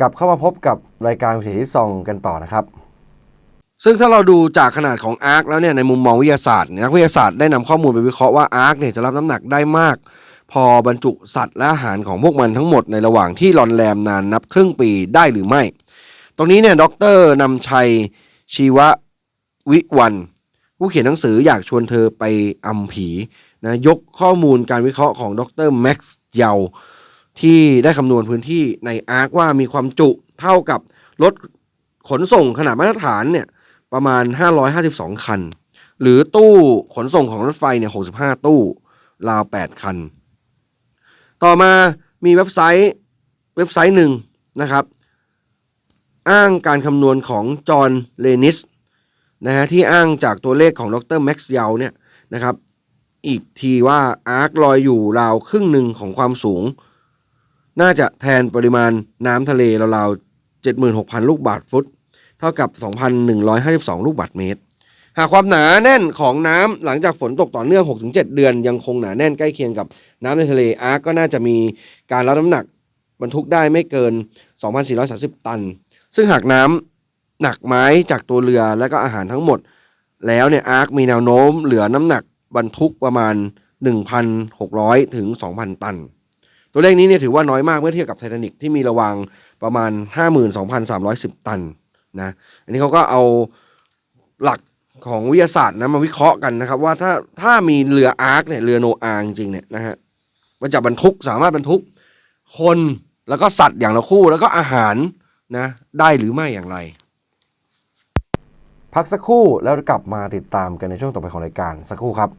กลับเข้ามาพบกับรายการวิถีซองกันต่อนะครับ ซึ่งถ้าเราดูจากขนาดของอาร์คแล้วเนี่ยในมุมมองวิทยาศาสตร์นักวิทยาศาสตร์ได้นำข้อมูลไปวิเคราะห์ว่าอาร์คเนี่ยจะรับน้ำหนักได้มาก พอบรรจุสัตว์และอาหารของพวกมันทั้งหมดในระหว่างที่รอนแรมนานนับครึ่งปีได้หรือไม่ ตรงนี้เนี่ยดรนำชัยชีววิวันผู้เขียนหนังสืออยากชวนเธอไปอำผีนะยกข้อมูลการวิเคราะห์ของดรแม็กซ์เยา ที่ได้คำนวณพื้นที่ในอาร์คว่ามีความจุเท่ากับรถขนส่งขนาดมาตรฐานเนี่ยประมาณ 552 คัน หรือตู้ขนส่งของรถไฟเนี่ย65 ตู้ ราว 8 คัน ต่อมามีเว็บไซต์เว็บไซต์หนึ่งนะครับ อ้างการคำนวณของจอห์นเลนิสนะฮะที่อ้างจากตัวเลขของดรแม็กซ์เยาเนี่ยนะครับ อีกทีว่าอาร์คลอยอยู่ราวครึ่งหนึ่งของความสูง น่าจะแทนปริมาณน้ำทะเลราวๆ 76,000 ลูกบาทฟุต เท่ากับ 2,152 ลูกบาทเมตร หากความหนาแน่นของน้ำหลังจากฝนตกต่อเนื่อง 6-7 เดือน ยังคงหนาแน่นใกล้เคียงกับน้ำในทะเลอาร์คก็น่าจะมีการรับน้ำหนักบรรทุกได้ไม่เกิน 2,430 ตัน ซึ่งหากน้ำหนักไม้จากตัวเรือและก็อาหารทั้งหมด แล้วเนี่ยอาร์คมีแนวโน้มเหลือน้ำหนักบรรทุกประมาณ 1,600 ถึง 2,000 ตัน ตัวเลขนี้เนี่ยถือว่าน้อยมากเมื่อเทียบกับไททานิกที่มีระวางประมาณ 52,310 ตันนะอันนี้เขาก็เอาหลักของวิทยาศาสตร์นะมาวิเคราะห์กันนะครับ ว่าถ้าถ้ามีเรืออาร์คเนี่ยเรือโนอาห์จริงๆเนี่ยนะฮะมันจะบรรทุกสามารถบรรทุกคนแล้วก็สัตว์อย่างละคู่ แล้วก็อาหารนะได้หรือไม่อย่างไร พักสักครู่แล้วกลับมาติดตามกันในช่วงต่อไปของรายการสักครู่ครับ